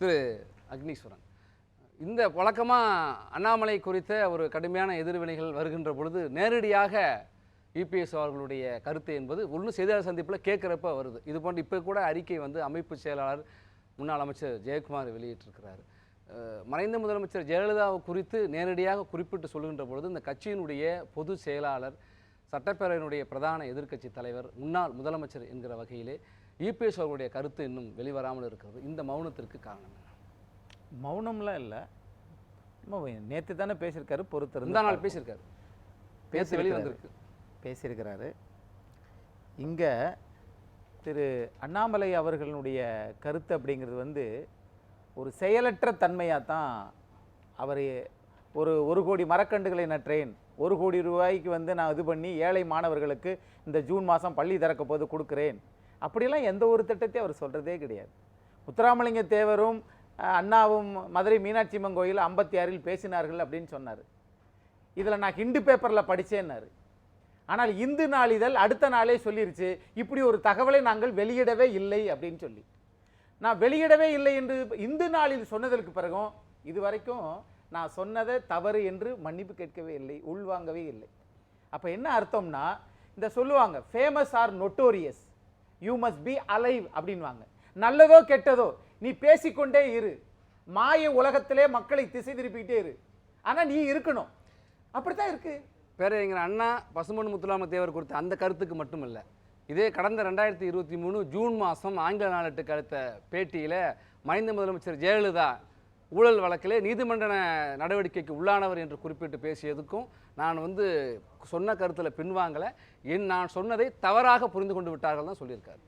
திரு அக்னீஸ்வரன். இந்த வழக்கமாக அண்ணாமலை குறித்த ஒரு கடுமையான எதிர்வினைகள் வருகின்ற பொழுது நேரடியாக இபிஎஸ் அவர்களுடைய கருத்து என்பது ஒன்று செய்தியாளர் சந்திப்பில் கேட்குறப்ப வருது. இது போன்று இப்போ கூட அறிக்கை வந்து அமைப்பு செயலாளர் முன்னாள் அமைச்சர் ஜெயக்குமார் வெளியிட்டிருக்கிறார். மறைந்த முதலமைச்சர் ஜெயலலிதாவை குறித்து நேரடியாக குறிப்பிட்டு சொல்லுகின்ற பொழுது இந்த கட்சியினுடைய பொதுச் செயலாளர் சட்டப்பேரவையினுடைய பிரதான எதிர்க்கட்சி தலைவர் முன்னாள் முதலமைச்சர் என்கிற வகையிலே இபிஎஸ் அவர்களுடைய கருத்து இன்னும் வெளிவராமல் இருக்கிறது. இந்த மௌனத்திற்கு காரணம் என்ன? மௌனம்லாம் இல்லை. நேற்று தானே பேசியிருக்காரு பொறுத்திருந்து இந்த நாள். பேசியிருக்காரு. பேசி வெளிவந்திருக்கு. பேசியிருக்கிறாரு. இங்கே திரு அண்ணாமலை அவர்களுடைய கருத்து அப்படிங்கிறது வந்து ஒரு செயலற்ற தன்மையாக தான் அவர் ஒரு ஒரு கோடி மரக்கன்றுகளை நற்றேன். ஒரு கோடி ரூபாய்க்கு வந்து நான் இது பண்ணி ஏழை மாணவர்களுக்கு இந்த ஜூன் மாதம் பள்ளி திறக்க போது கொடுக்குறேன். அப்படிலாம் எந்த ஒரு திட்டத்தையும் அவர் சொல்கிறதே கிடையாது. முத்துராமலிங்க தேவரும் அண்ணாவும் மதுரை மீனாட்சி அம்மன் கோயில் ஐம்பத்தி ஆறில் பேசினார்கள் அப்படின்னு சொன்னார். இதில் நான் ஹிண்டு பேப்பரில் படித்தேன்னாரு ஆனால் இந்து நாளிதழ் அடுத்த நாளே சொல்லிருச்சு இப்படி ஒரு தகவலை நாங்கள் வெளியிடவே இல்லை அப்படின்னு சொல்லி. நான் வெளியிடவே இல்லை என்று இந்து நாளில் சொன்னதற்கு பிறகும் இது வரைக்கும் நான் சொன்னதை தவறு என்று மன்னிப்பு கேட்கவே இல்லை உள்வாங்கவே இல்லை. அப்போ என்ன அர்த்தம்னா இந்த சொல்லுவாங்க famous or notorious you must be alive அப்படின்வாங்க நல்லதோ கெட்டதோ நீ பேசிக்கொண்டே இரு. மாய உலகத்திலே மக்களை திசை திருப்பிக்கிட்டே இரு. ஆனால் நீ இருக்கணும். அப்படித்தான் இருக்கு. எங்கள் அண்ணா பசுமன் முத்துலாம தேவர் கொடுத்த அந்த கருத்துக்கு மட்டுமல்ல. இதே கடந்த ரெண்டாயிரத்தி இருபத்தி மூணு ஜூன் மாதம் ஆங்கில நாளெட்டுக்கு அடுத்த பேட்டியில் மறைந்த முதலமைச்சர் ஜெயலலிதா ஊழல் வழக்கிலே நீதிமன்ற நடவடிக்கைக்கு உள்ளானவர் என்று குறிப்பிட்டு பேசியதுக்கும் நான் வந்து சொன்ன கருத்தில் பின்வாங்கலை. என் நான் சொன்னதை தவறாக புரிந்து கொண்டு விட்டார்கள் தான் சொல்லியிருக்காரு.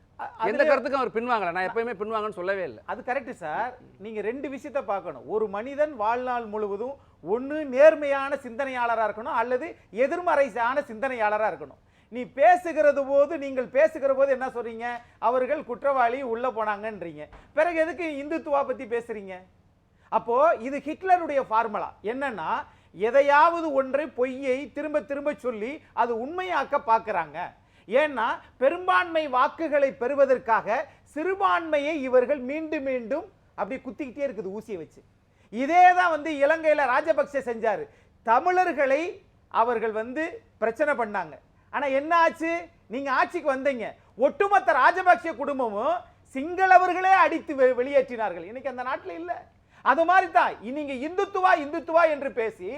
எந்த கருத்துக்கும் அவர் பின்வாங்கலை. நான் எப்பயுமே பின்வாங்கன்னு சொல்லவே இல்லை. அது கரெக்ட் சார். நீங்க ரெண்டு விஷயத்தை பார்க்கணும். ஒரு மனிதன் வாழ்நாள் முழுவதும் ஒண்ணு நேர்மையான சிந்தனையாளரா இருக்கணும் அல்லது எதிர்மறையான சிந்தனையாளரா இருக்கணும். நீ பேசுகிறது போது நீங்கள் பேசுகிற போது என்ன சொல்றீங்க? அவர்கள் குற்றவாளி உள்ள போனாங்கன்றீங்க. பிறகு எதுக்கு இந்துத்துவா பத்தி பேசுறீங்க? அப்போது இது ஹிட்லருடைய ஃபார்முலா. என்னன்னா எதையாவது ஒன்றை பொய்யை திரும்ப திரும்ப சொல்லி அது உண்மையாக்க பார்க்குறாங்க ஏன்னா பெரும்பான்மை வாக்குகளை பெறுவதற்காக சிறுபான்மையை இவர்கள் மீண்டும் மீண்டும் அப்படி குத்திக்கிட்டே இருக்குது ஊசியை வச்சு. இதே தான் வந்து இலங்கையில் ராஜபக்சே செஞ்சார். தமிழர்களை அவர்கள் வந்து பிரச்சனை பண்ணாங்க. ஆனால் என்ன ஆச்சு? நீங்கள் ஆட்சிக்கு வந்தீங்க. ஒட்டுமொத்த ராஜபக்சே குடும்பமும் சிங்களவர்களே அடித்து வெ- வெளியேற்றினார்கள். இன்னைக்கு அந்த நாட்டில் இல்லை. அது மாதிரி தான் நீங்க இந்துத்துவா இந்துத்துவா என்று பேசி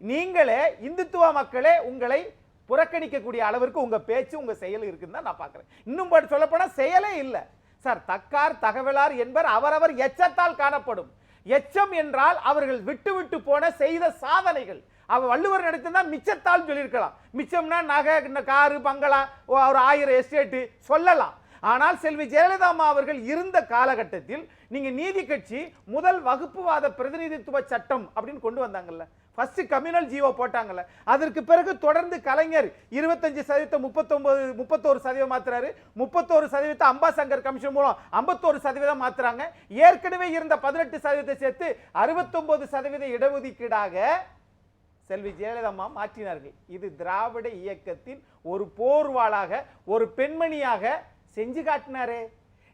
நீங்களே இந்துத்துவ மக்களே உங்களை புறக்கணிக்கக்கூடிய அளவிற்கு உங்க பேச்சு உங்க செயல் இருக்குன்னு தான் நான் பார்க்குறேன். இன்னும் சொல்லப்போனால் செயலே இல்லை. சார் தக்கார் தகவலார் என்பர் அவரவர் எச்சத்தால் காணப்படும். எச்சம் என்றால் அவர்கள் விட்டு விட்டு போன செய்த சாதனைகள். அவள் வள்ளுவர் நடத்தினா மிச்சத்தால் சொல்லியிருக்கலாம். மிச்சம்னா நகை காரு பங்களா ஓ, ஒரு ஆயிரம் எஸ்டேட்டு சொல்லலாம். ஆனால் செல்வி ஜெயலலிதா அம்மா அவர்கள் இருந்த காலகட்டத்தில் நீங்க நீதி கட்சி முதல் வகுப்புவாத பிரதிநிதித்துவ சட்டம் அப்படின்னு கொண்டு வந்தாங்கல்ல. ஃபர்ஸ்ட் கம்யூனல் ஜீவோ போட்டாங்கல்ல. அதற்கு பிறகு தொடர்ந்து கலைஞர் இருபத்தஞ்சு சதவீதம் முப்பத்தொன்பது முப்பத்தோரு சதவீதம் மாத்துறாரு. முப்பத்தோரு சதவீதம் அம்பாசங்கர் கமிஷன் மூலம் ஐம்பத்தோரு சதவீதம் மாத்துறாங்க. ஏற்கனவே இருந்த பதினெட்டு சதவீதத்தை சேர்த்து அறுபத்தொன்பது சதவீத இடஒதுக்கீடாக செல்வி ஜெயலலிதா மாற்றினார்கள். இது திராவிட இயக்கத்தின் ஒரு போர்வாளாக ஒரு பெண்மணியாக செஞ்சு காட்டினாரே.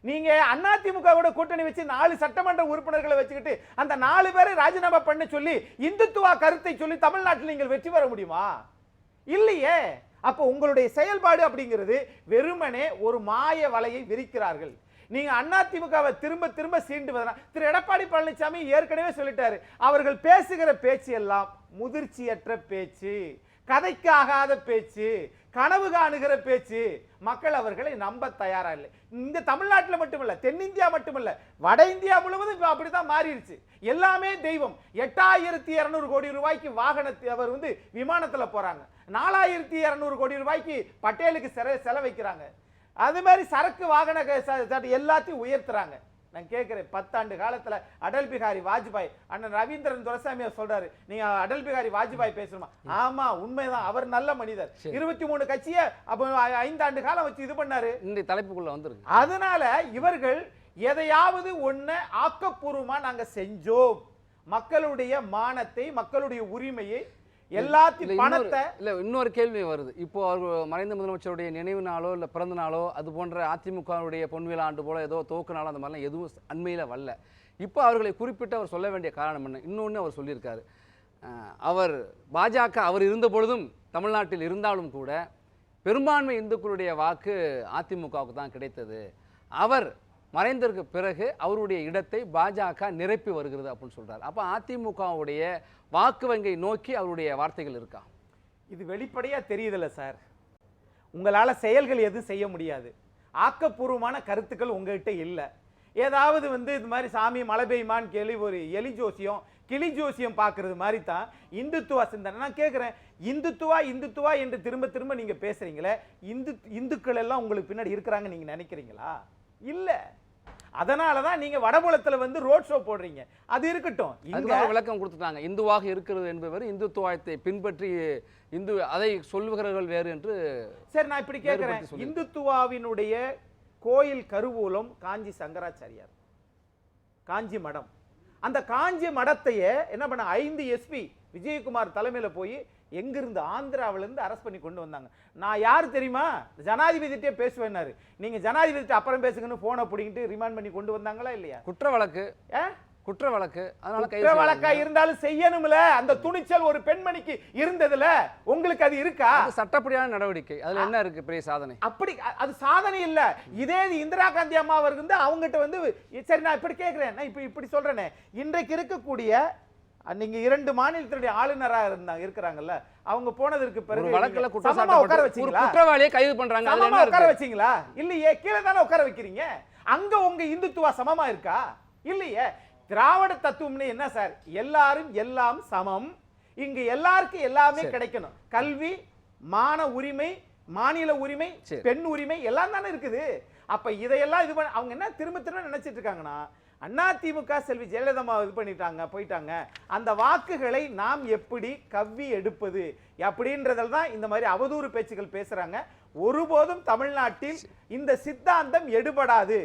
நீங்க அதிமுகவோட கூட்டணி வச்சு நாலு சட்டமன்ற உறுப்பினர்களை வச்சுக்கிட்டு அந்த நாலு பேரை ராஜினாமா பண்ண சொல்லி இந்துத்துவா கருத்தை சொல்லி தமிழ்நாட்டில் நீங்கள் வெற்றி பெற முடியுமா? இல்லையே. அப்போ உங்களுடைய செயல்பாடு அப்படிங்கிறது வெறுமனே ஒரு மாய வலையை விரிக்கிறார்கள். நீங்க அதிமுகவை திரும்ப திரும்ப சீண்டு திரு. எடப்பாடி பழனிசாமி ஏற்கனவே சொல்லிட்டாரு. அவர்கள் பேசுகிற பேச்சு எல்லாம் முதிர்ச்சியற்ற பேச்சு. கதைக்கு ஆகாத பேச்சு கனவு காணுகிற பேச்சு மக்கள் அவர்களை நம்ப தயாரா இல்லை இந்த தமிழ்நாட்டில் மட்டுமல்ல தென்னிந்தியா மட்டுமல்ல வட இந்தியா முழுவதும் இப்ப அப்படிதான் மாறிடுச்சு எல்லாமே தெய்வம். எட்டாயிரத்தி இரநூறு கோடி ரூபாய்க்கு வாகனத்தை அவர் வந்து விமானத்தில் போறாங்க. நாலாயிரத்தி இரநூறு கோடி ரூபாய்க்கு பட்டேலுக்கு செல செலவைக்கிறாங்க. அது மாதிரி சரக்கு வாகன எல்லாத்தையும் உயர்த்துறாங்க. நான் கேட்கிறேன் பத்தாண்டு காலத்துல அடல் பிகாரி வாஜ்பாய் அண்ணன் ரவீந்திரன் துரசாமி சொல்றாரு நீங்க அடல் பிகாரி வாஜ்பாய் பேசணுமா? ஆமா உண்மைதான் அவர் நல்ல மனிதர். இருபத்தி மூணு கட்சியை அப்போ ஐந்தாண்டு காலம் வச்சு இது பண்ணாரு. இன்றைய தலைப்புக்குள்ள வந்திருக்கு. அதனால இவர்கள் எதையாவது ஒண்ணு ஆக்கப்பூர்வமா நாங்க செஞ்சோம். மக்களுடைய மானத்தை மக்களுடைய உரிமையை எல்லாத்தையும் பணத்தை இல்ல இன்னொரு கேள்வி வருது. இப்போ அவர் மறைந்த முதலமைச்சருடைய நினைவு நாளோ இல்ல பிறந்த நாளோ அது போன்ற அதிமுகவுடைய பொன்விழா ஆண்டு போல ஏதோ துவக்க நாளோ அந்த மாதிரிலாம் எதுவும் அண்மையில வரல. இப்போ அவர்களை குறிப்பிட்டு அவர் சொல்ல வேண்டிய காரணம் என்ன? இன்னொன்று அவர் சொல்லியிருக்காரு. அவர் பாஜக அவர் இருந்த பொழுதும் தமிழ்நாட்டில் இருந்தாலும் கூட பெரும்பான்மை இந்துக்களுடைய வாக்கு அதிமுகவுக்கு தான் கிடைத்தது. அவர் மறைந்ததற்கு பிறகு அவருடைய இடத்தை பாஜக நிரப்பி வருகிறது அப்படின்னு சொல்கிறார் அப்போ அதிமுகவுடைய வாக்கு வங்கை நோக்கி அவருடைய வார்த்தைகள் இருக்கா? இது வெளிப்படையாக தெரியுதில்ல சார். உங்களால் செயல்கள் எதுவும் செய்ய முடியாது. ஆக்கப்பூர்வமான கருத்துக்கள் உங்ககிட்ட இல்லை. ஏதாவது வந்து இது மாதிரி சாமி மழை பெய்யுமான்னு கேள்வி ஒரு எலி ஜோசியம் கிளி ஜோசியம் பார்க்கறது மாதிரி தான் இந்துத்துவா சிந்தனை. நான் கேட்குறேன் இந்துத்துவா இந்துத்துவா என்று திரும்ப திரும்ப நீங்கள் பேசுகிறீங்களே இந்து இந்துக்கள் எல்லாம் உங்களுக்கு பின்னாடி இருக்கிறாங்க நீங்கள் நினைக்கிறீங்களா? இல்லை. அதனால தான் நீங்க வடபுலத்துல வந்து ரோட் ஷோ போடுறீங்க. அது இருக்கட்டும். இங்க அவர் விளக்கம் கொடுத்துட்டாங்க. இந்துவாக இருக்கிறது என்பவர் இந்துத்துவத்தை பின்பற்றி இந்து அதை சொல்லுகிறவர்கள் வேறு என்று சரி நான் இப்படி கேட்கிறேன். இந்துத்துவாவினுடைய கோயில் கருவூலம் காஞ்சி சங்கராச்சாரியார். காஞ்சி மடம். அந்த காஞ்சி மடத்தையே என்ன பண்ண ஐந்து எஸ்பி விஜயகுமார் தலைமையில போய் எங்கிருந்து ஆந்திராவுல இருந்து அரெஸ்ட் பண்ணி கொண்டு வந்தாங்க. நான் யார் தெரியுமா? ஜனாதிபதிட்டே பேசுவேன்னாரு. நீங்க ஜனாதிபதிட்ட அப்புறம் பேசுங்கன்னு போனை பிடிங்கிட்டு ரிமாண்ட் பண்ணி கொண்டு வந்தாங்களா இல்லையா? குற்ற வழக்கு. ஏ? குற்ற வழக்கு. குற்ற வழக்கா. இருந்தாலும் செய்யணும்ல. அந்த துணிச்சல் ஒரு பெண்மணிக்கு இருந்ததுல. உங்களுக்கு அது இருக்கா? சட்டப்படியான நடவடிக்கை. அதுல என்ன இருக்கு பெரிய சாதனை? அப்படி அது சாதனை இல்ல. இதே இந்திரா காந்தி அம்மா வந்து அவங்ககிட்ட வந்து சரி நான் இப்படி கேட்கிறேன் நான் இப்படி இப்படி சொல்றேனே. இன்றைக்கு இருக்கக்கூடிய நீங்க இரண்டு மாநிலத்தினுடைய ஆளுநரா இருந்தாங்க இருக்கிறாங்கல்ல அவங்க போனதற்கு பிறகு வழக்குல உட்கார வச்சீங்களா? குற்றவாளியை கைது பண்றாங்க உட்கார வச்சீங்களா? இல்லையே கீழே தானே உட்கார வைக்கிறீங்க? அங்க உங்க இந்துத்துவா சமமா இருக்கா? இல்லையே. திராவிட தத்துவம்னு என்ன சார்? எல்லாரும் எல்லாம் சமம். இங்க எல்லாருக்கும் எல்லாமே. கிடைக்கணும். கல்வி மான உரிமை மாநில உரிமை. பெண் உரிமை எல்லாம் தானே இருக்குது. அப்ப இதையெல்லாம் இது பண்ண அவங்க என்ன திரும்ப திரும்ப நினைச்சிட்டு இருக்காங்கன்னா அண்ணா திமுக செல்வி ஜெயலலிதா இது பண்ணிட்டாங்க போயிட்டாங்க. அந்த வாக்குகளை நாம் எப்படி கவ்வி எடுப்பது அப்படின்றதில் தான் இந்த மாதிரி அவதூறு பேச்சுகள் பேசுறாங்க. ஒருபோதும் தமிழ்நாட்டில் இந்த சித்தாந்தம் எடுபடாது.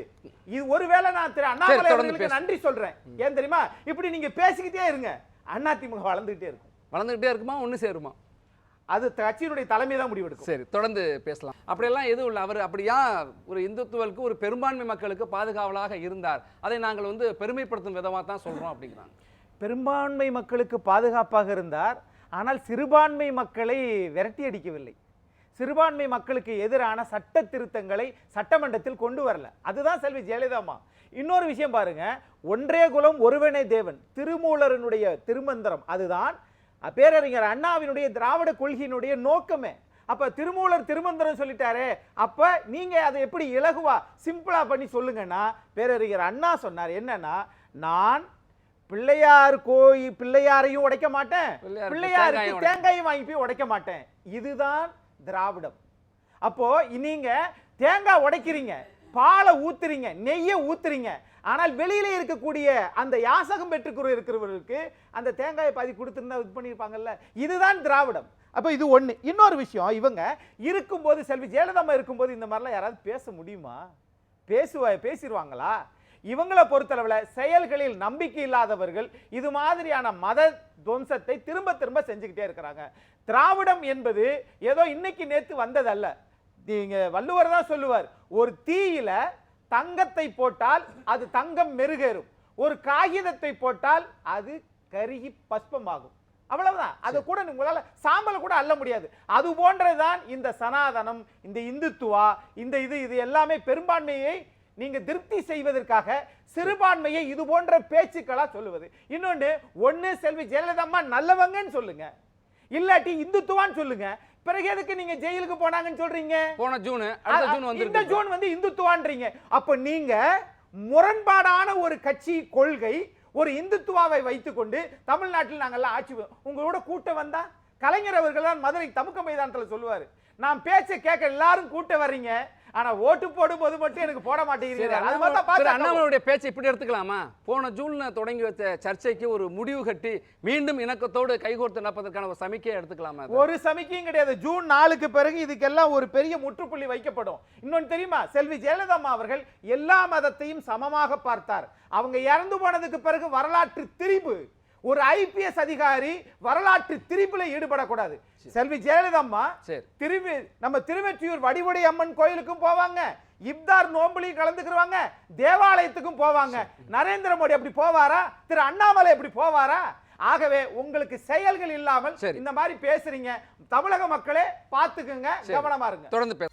இது ஒருவேளை நான் திரு அண்ணாமலை. நன்றி சொல்றேன். ஏன் தெரியுமா? இப்படி நீங்க பேசிக்கிட்டே இருங்க. அண்ணா திமுக வளர்ந்துகிட்டே இருக்கும். வளர்ந்துகிட்டே இருக்குமா? ஒண்ணு சேருமா? அது கட்சியினுடைய தலைமை தான் முடிவெடுக்கும். சரி தொடர்ந்து பேசலாம். அப்படியெல்லாம் எதுவும் இல்லை. அவர் அப்படியா ஒரு இந்துத்துவலுக்கு ஒரு பெரும்பான்மை மக்களுக்கு பாதுகாவலாக இருந்தார். அதை நாங்கள் வந்து பெருமைப்படுத்தும் விதமாக தான் சொல்றோம் அப்படிங்கிறாங்க. பெரும்பான்மை மக்களுக்கு பாதுகாப்பாக இருந்தார். ஆனால் சிறுபான்மை மக்களை விரட்டி அடிக்கவில்லை. சிறுபான்மை மக்களுக்கு எதிரான சட்ட திருத்தங்களை சட்டமன்றத்தில் கொண்டு வரல. அதுதான் செல்வி ஜெயலலிதா அம்மா. இன்னொரு விஷயம் பாருங்க. ஒன்றே குலம் ஒருவனே தேவன். திருமூலரனுடைய திருமந்திரம் அதுதான். பேரறிஞர் அண்ணாவினுடைய திராவிட கொள்கையினுடைய நோக்கமே. அப்ப திருமூலர் திருமந்திரம் சொல்லிட்டாரே அப்ப நீங்க அதை எப்படி இலகுவா சிம்பிளா பண்ணி சொல்லுங்கன்னா பேரறிஞர் அண்ணா சொன்னார் என்னன்னா நான் பிள்ளையார் கோயில் பிள்ளையாரையும் உடைக்க மாட்டேன். பிள்ளையாருக்கு தேங்காயும் வாங்கி போய் உடைக்க மாட்டேன். இதுதான் திராவிடம். அப்போ நீங்க தேங்காய் உடைக்கிறீங்க. பாலை ஊத்துறீங்க நெய்யை ஊத்துறீங்க. ஆனால் வெளியில இருக்கக்கூடிய அந்த யாசகம் பெற்றுக்குற இருக்கிறவர்களுக்கு அந்த தேங்காயை பாதி கொடுத்துருந்தா இது பண்ணியிருப்பாங்கல்ல? இதுதான் திராவிடம். அப்போ இது ஒன்று இன்னொரு விஷயம் இவங்க இருக்கும்போது செல்வி ஜெயலலிதா இருக்கும்போது இந்த மாதிரிலாம் யாராவது பேச முடியுமா? பேசுவ பேசிடுவாங்களா இவங்களை பொறுத்தளவில் செயல்களில் நம்பிக்கை இல்லாதவர்கள் இது மாதிரியான மத துவம்சத்தை திரும்ப திரும்ப செஞ்சுக்கிட்டே இருக்கிறாங்க. திராவிடம் என்பது ஏதோ இன்னைக்கு நேற்று வந்ததல்ல. நீங்க வள்ளுவர் தான் சொல்லுவார் ஒரு தீயில தங்கத்தை போட்டால் அது தங்கம் மெருகேறும். ஒரு காகிதத்தை போட்டால் அது கருகி பஸ்பமாகும். அவ்வளவுதான். அது கூட உங்களால சாம்பல் கூட அள்ள முடியாது. அது போன்றதுதான் இந்த சனாதனம் இந்த இந்துத்துவா இந்த இது இது எல்லாமே பெரும்பான்மையை நீங்க திருப்தி செய்வதற்காக சிறுபான்மையை இது போன்ற பேச்சுக்களா சொல்லுவது. இன்னொன்னு ஒண்ணு செல்வி ஜெயலலிதா அம்மா நல்லவங்கன்னு சொல்லுங்க. இல்லாட்டி இந்துத்துவான்னு சொல்லுங்க. பிறகு எதுக்கு நீங்க ஜெயிலுக்கு போனாங்கன்னு சொல்றீங்க? போன ஜூன் அடுத்த ஜூன் இந்த வந்து ஜூன் வந்து இந்துத்துவான்றீங்க. அப்ப நீங்க முரண்பாடான ஒரு கட்சி கொள்கை ஒரு இந்துத்துவாவை வைத்துக்கொண்டு தமிழ்நாட்டில் நாங்கெல்லாம் ஆட்சி உங்களோட கூட்டம் வந்தா? கலைஞர் அவர்கள் தான் மதுரை தமுக்க மைதானத்துல சொல்லுவாரு. நான் பேச்ச கேட்க எல்லாரும் கூட்டம் வர்றீங்க. ஆனா ஓட்டு போடும்போது மட்டும் எனக்கு போட மாட்டேங்கிறீங்க அது அண்ணாமலை- பார்த்தா அண்ணாமலையுடைய பேச்சை இப்படி எடுத்துக்கலாமா? போன ஜூன்ல தொடங்கி வச்ச சர்ச்சைக்கு ஒரு முடிவு கட்டி மீண்டும் இணக்கத்தோடு கைகோர்த்து நடப்பதற்கான ஒரு சமிக்கையை எடுத்துக்கலாமா? ஒரு சமிக்கையும் கிடையாது. ஜூன் நாலுக்கு பிறகு இதுக்கெல்லாம் ஒரு பெரிய முற்றுப்புள்ளி வைக்கப்படும். இன்னொன்னு தெரியுமா? செல்வி ஜெயலலிதா அவர்கள் எல்லா மதத்தையும் சமமாக பார்த்தார். அவங்க இறந்து போனதுக்கு பிறகு வரலாற்று திரிபு. ஒரு ஐபிஎஸ் அதிகாரி வரலாற்று திரிப்புல ஈடுபடக்கூடாது. செல்வி ஜெயலலிதா அம்மா திருவி நம்ம திருவெற்றியூர் வடிவுடை அம்மன் கோயிலுக்கும் போவாங்க. இப்தார் நோம்புலையும் கலந்துக்குருவாங்க. தேவாலயத்துக்கும் போவாங்க. நரேந்திர மோடி அப்படி போவாரா? திரு அண்ணாமலை அப்படி போவாரா? ஆகவே உங்களுக்கு செயல்கள் இல்லாமல். இந்த மாதிரி பேசுறீங்க. தமிழக மக்களே பார்த்துக்குங்க. கவனமா இருங்க. தொடர்ந்து பேச